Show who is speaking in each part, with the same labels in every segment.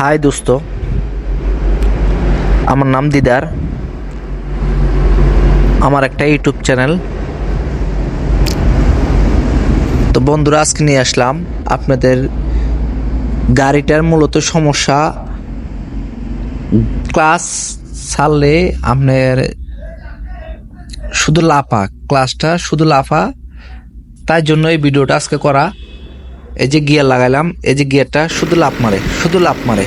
Speaker 1: High দোস্ত, আমার নাম দিদার। আমার একটা ইউটিউব চ্যানেল। তো বন্ধুরা, আজকে নিয়ে আসলাম আপনাদের গাড়িটার মূলত সমস্যা। ক্লাস ছাড়লে আপনার শুধু লাফা, ক্লাসটা শুধু লাফা। তাই জন্য এই ভিডিওটা আজকে করা। এই যে গিয়ার লাগাইলাম, এই যে গিয়ারটা শুধু লাভ মারে, শুধু লাভ মারে।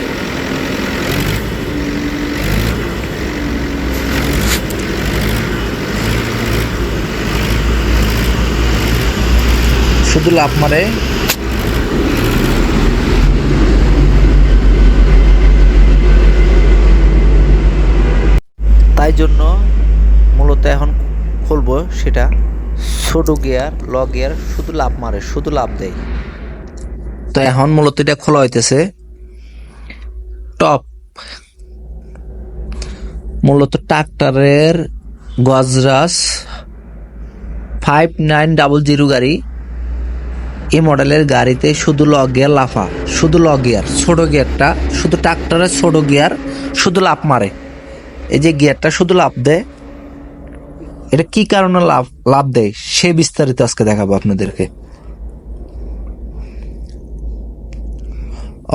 Speaker 1: শুধু লাভ মারে। তাই জন্য মূলত এখন খুলবো সেটা। ছোট গিয়ার, ল গিয়ার শুধু লাভ মারে, শুধু লাভ দেয়। তো এখন মূলত এটা খোলা হইতেছে। টপ। মূলত ট্রাক্টরের গজরাস ফাইভ নাইন ডাবল জিরো গাড়ি। এই মডেলের গাড়িতে শুধু ল গিয়ার লাফা, শুধু ল গিয়ার ছোট গিয়ারটা শুধু ট্রাক্টরের ছোট গিয়ার শুধু লাভ মারে। এই যে গিয়ারটা শুধু লাভ দেয়, এটা কি কারণে লাভ লাভ দেয়, সে বিস্তারিত আজকে দেখাবো আপনাদেরকে।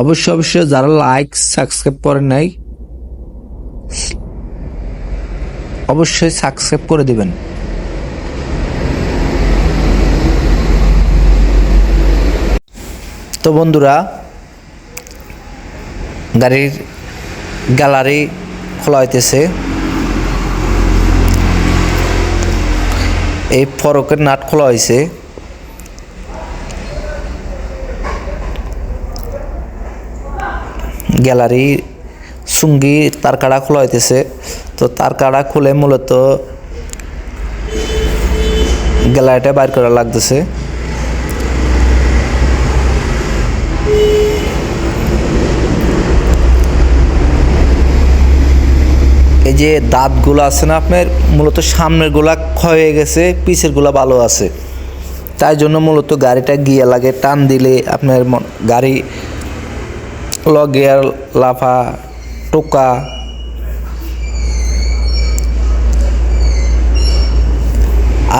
Speaker 1: অবশ্যই অবশ্যই যারা লাইক সাবস্ক্রাইব করেন নাই, অবশ্যই সাবস্ক্রাইব করে দিবেন। তো বন্ধুরা, গাড়ির গ্যালারি খোলা হইতেছে। এই ফরকের নাট খোলা হয়েছে গ্যালারি সুঙ্গি তার কাড়া খোলা হইতেছে। তো তার কাড়া খুলে মূলত গ্যালারিটা বাইর করা লাগতেছে। এই যে দাঁতগুলো আছে না আপনার, মূলত সামনেরগুলা ক্ষয় হয়ে গেছে পিছেরগুলা ভালো আছে। তাই জন্য মূলত গাড়িটা গিয়ে লাগে টান দিলে আপনার গাড়ি লগিয়ার, লাফা, টোকা।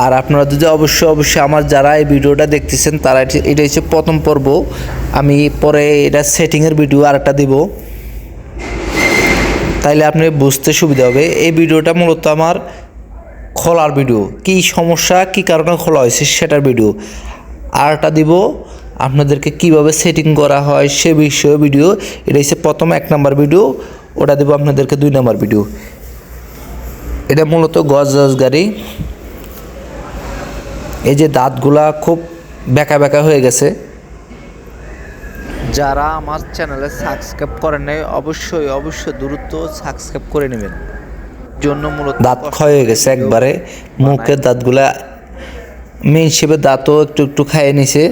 Speaker 1: আর আপনারা যদি অবশ্যই অবশ্যই আমার যারা এই ভিডিওটা দেখতেছেন, তারা এটা হচ্ছে প্রথম পর্ব। আমি পরে এটা সেটিংয়ের ভিডিও আরেকটা দিব। তাইলে আপনি বুঝতে সুবিধা হবে। এই ভিডিওটা মূলত আমার খোলার ভিডিও। কি সমস্যা, কি কারণে খোলা হয়েছে সেটার ভিডিও। আরটা দিব আপনাদেরকে কীভাবে সেটিং করা হয় সে বিষয়ে ভিডিও এটা হচ্ছে প্রথম এক নাম্বার ভিডিও ওটা দেবো আপনাদেরকে দুই নাম্বার ভিডিও এটা মূলত গজ গজ গাড়ি। এই যে দাঁতগুলা খুব বেঁকা বেঁকা হয়ে গেছে। যারা আমার চ্যানেলে সাবস্ক্রাইব করেন নাই অবশ্যই অবশ্যই দ্রুত সাবস্ক্রাইব করে নেবেন। জন্য মূলত দাঁত ক্ষয় হয়ে গেছে একবারে। মুখের দাঁতগুলা মেয়ে হিসেবে দাঁতও একটু একটু খাইয়ে নিছে।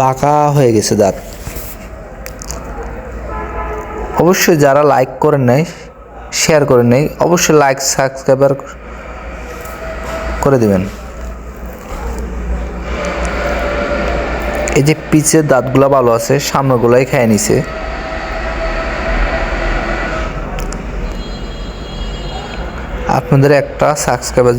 Speaker 1: বাঁকা হয়ে গেছে দাঁত। অবশ্যই যারা লাইক করেন নাই শেয়ার করেন নাই, অবশ্যই লাইক সাবস্ক্রাইবার করে দিবেন। এই যে পিছের দাঁতগুলো ভালো আছে, সামনেগুলাই খেয়ে নিছে। আপনাদের একটা সাবস্ক্রাইবার